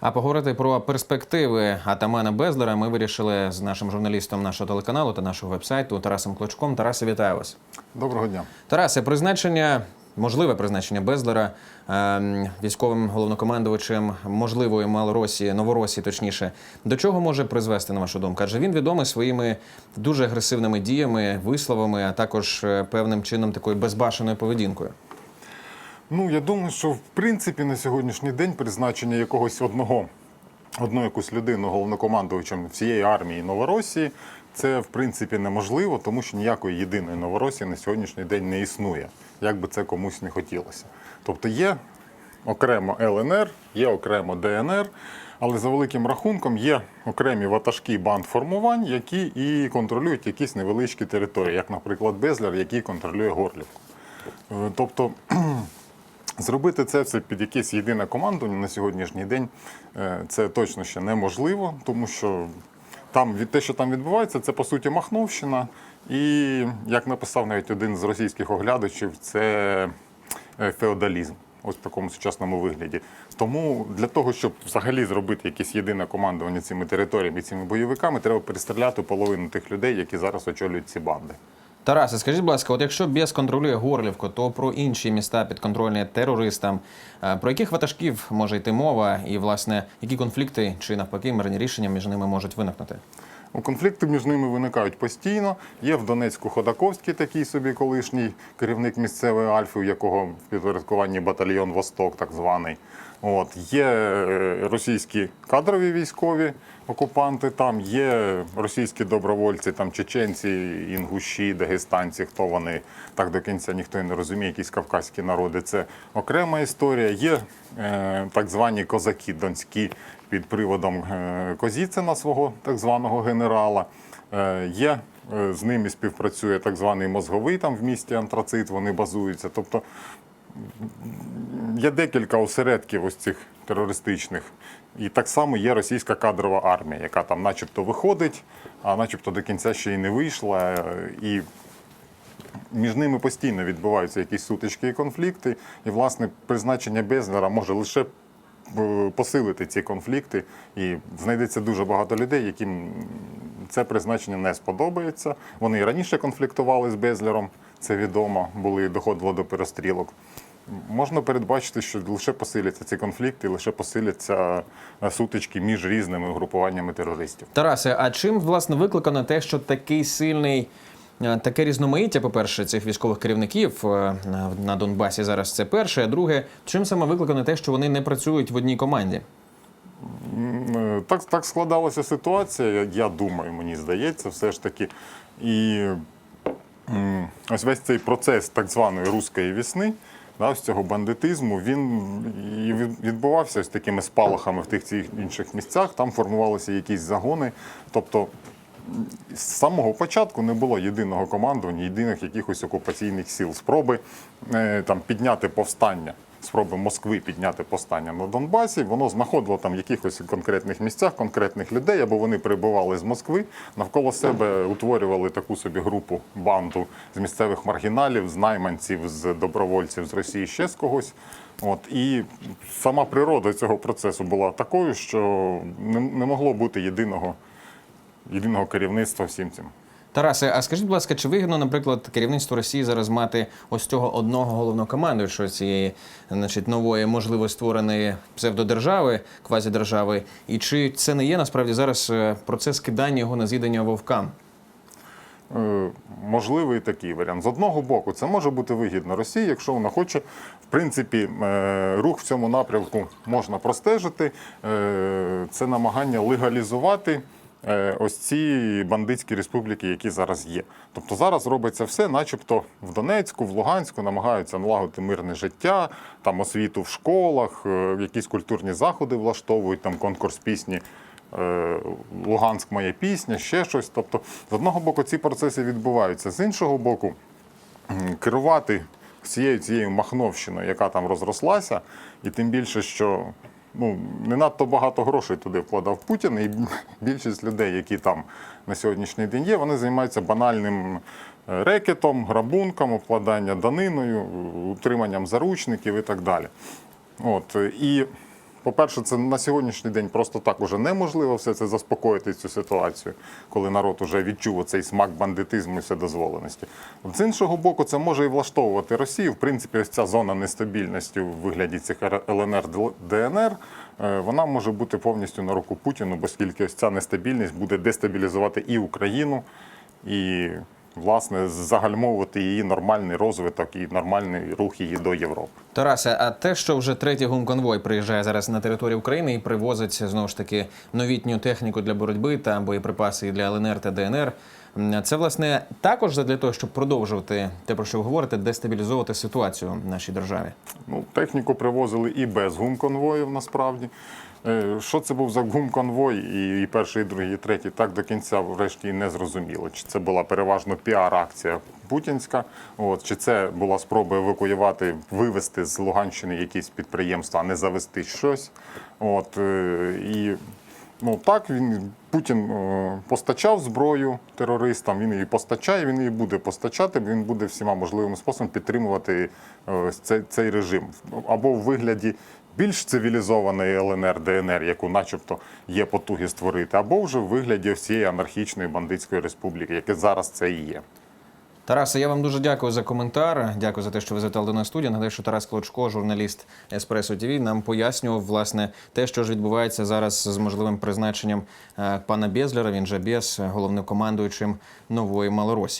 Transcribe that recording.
А поговорити про перспективи атамана Безлера ми вирішили з нашим журналістом нашого телеканалу та нашого вебсайту Тарасом Клочком. Тарасе, вітаю вас. Доброго дня. Тарасе, призначення, можливе призначення Безлера ем, військовим головнокомандувачем можливої Малоросії, Новоросії, точніше, до чого може призвести, на вашу думку? Адже він відомий своїми дуже агресивними діями, висловами, а також е, певним чином такою безбашеною поведінкою. Ну я думаю, що в принципі на сьогоднішній день призначення якогось одного одну якусь людину головнокомандувачем всієї армії Новоросії це в принципі неможливо, тому що ніякої єдиної Новоросії на сьогоднішній день не існує, як би це комусь не хотілося. Тобто є окремо ЛНР, є окремо ДНР, але за великим рахунком є окремі ватажки банд формувань, які і контролюють якісь невеличкі території, як, наприклад, Безлер, який контролює Горлівку. Е, Тобто Зробити це все під якесь єдине командування на сьогоднішній день е, це точно ще неможливо, тому що там те, що там відбувається, це по суті Махновщина. І як написав навіть один з російських оглядачів, це е, феодалізм. Ось в такому сучасному вигляді. Тому для того, щоб взагалі зробити якесь єдине командування цими територіями, цими бойовиками, треба перестріляти половину тих людей, які зараз очолюють ці банди. Тарасе, скажіть, будь ласка, от якщо без контролює Горлівку, то про інші міста підконтрольні терористам, е, про яких ватажків може йти мова, і власне які конфлікти чи навпаки мирні рішення між ними можуть виникнути? Ну, Конфлікти між ними виникають постійно. Є в Донецьку Ходаковський, такий собі колишній керівник місцевої Альфи, у якого в підпорядкуванні батальйон Восток, так званий. От є е, російські кадрові військові окупанти. Там є російські добровольці, там чеченці, інгуші, дагестанці. Хто вони так до кінця ніхто і не розуміє, якісь кавказькі народи. Це окрема історія. Є е, так звані козаки донські під приводом е, Козіцина, свого так званого генерала. Е, Є е, з ними співпрацює так званий мозговий там в місті Антрацит. Вони базуються. Тобто є декілька осередків ось цих терористичних. І так само є російська кадрова армія, яка там начебто виходить, а начебто до кінця ще й не вийшла. І між ними постійно відбуваються якісь сутички і конфлікти. І, власне, призначення Безлера може лише е, посилити ці конфлікти. І знайдеться дуже багато людей, яким це призначення не сподобається. Вони і раніше конфліктували з Безлером, це відомо, були доходило до перестрілок. Можна передбачити, що лише посиляться ці конфлікти, лише посиляться е, сутички між різними угрупуваннями терористів. Тарасе, а чим власне викликано те, що такий сильний, е, таке різноманіття, по-перше, цих військових керівників е, на- Донбасі зараз це перше. А друге, чим саме викликано те, що вони не працюють в одній команді? Так, так складалася ситуація, я- я думаю, мені здається, все ж таки. І ось весь цей процес так званої руської вісни, да, з цього бандитизму, він і відбувався ось такими спалахами в тих цих інших місцях. Там формувалися якісь загони. Тобто з самого початку не було єдиного командування, єдиних якихось окупаційних сил. Спроби е, там, підняти повстання. Спроби Москви підняти повстання на Донбасі, воно знаходило там в якихось конкретних місцях, конкретних людей, або вони прибували з Москви, навколо себе утворювали таку собі групу банду з місцевих маргіналів, з найманців, з добровольців з Росії, ще з когось. От і сама природа цього процесу була такою, що не, не могло бути єдиного, єдиного керівництва всім цим. Тарасе, а скажіть, будь ласка, чи вигідно, наприклад, керівництву Росії зараз мати ось цього одного головнокомандуючого цієї, значить, нової можливо створеної псевдодержави, квазідержави? І чи це не є насправді зараз е, процес кидання його на з'їдання вовкам? Е, можливий такий варіант. З одного боку, це може бути вигідно Росії, якщо вона хоче. В принципі, е, рух в цьому напрямку можна простежити. Це намагання легалізувати. Е, Ось ці бандитські республіки, які зараз є. Тобто зараз робиться все, начебто в Донецьку, в Луганську намагаються налагодити мирне життя, там освіту в школах, е, якісь культурні заходи влаштовують, там конкурс пісні е, Луганськ моя пісня, ще щось. Тобто, з одного боку, ці процеси відбуваються, з іншого боку, керувати всією цією махновщиною, яка там розрослася, і тим більше, що ну, не надто багато грошей туди вкладав Путін, і більшість людей, які там на сьогоднішній день є, вони займаються банальним е, рекетом, грабунком, обкладання даниною, утриманням заручників і так далі. От, і По-перше, це на сьогоднішній день просто так уже неможливо все це заспокоїти цю ситуацію, коли народ уже відчув оцей смак бандитизму і вседозволеності. З іншого боку, це може і влаштовувати Росію. В принципі, ось ця зона нестабільності у вигляді цих ЛНР ДНР. е, Вона може бути повністю на руку Путіну, оскільки ось ця нестабільність буде дестабілізувати і Україну, і власне загальмовувати її нормальний розвиток і нормальний рух її до Європи. Тарасе, а те, що вже третій гумконвой приїжджає зараз на територію України і привозить знову ж таки новітню техніку для боротьби та боєприпаси і для ЛНР та ДНР. Це власне також для того, щоб продовжувати те, про що ви говорите, дестабілізовувати ситуацію в нашій державі. Ну, техніку привозили і без гумконвоїв насправді. Е, Що це був за гумконвой, і, перший, і другий, і третій, так до кінця врешті не зрозуміло. Чи це була переважно піар-акція путінська, от, чи це була спроба евакуювати, вивезти з Луганщини якісь підприємства, а не завести щось. От, е, і Ну так він Путін е, постачав зброю терористам. Він її постачає, він її буде постачати. Він буде всіма можливими способами підтримувати е, цей, цей режим або в вигляді більш цивілізованої ЛНР, ДНР, яку, начебто, є потуги створити, або вже в вигляді всієї анархічної бандитської республіки, яке зараз це і є. Тарасе, я вам дуже дякую за коментар. Дякую за те, що ви завітали до нас в студію. Нагадаю, що Тарас Клочко, журналіст Еспресо ТВ, нам пояснював власне те, що ж відбувається зараз з можливим призначенням е, пана Безлера. Він же Без, головнокомандуючим нової Малоросії.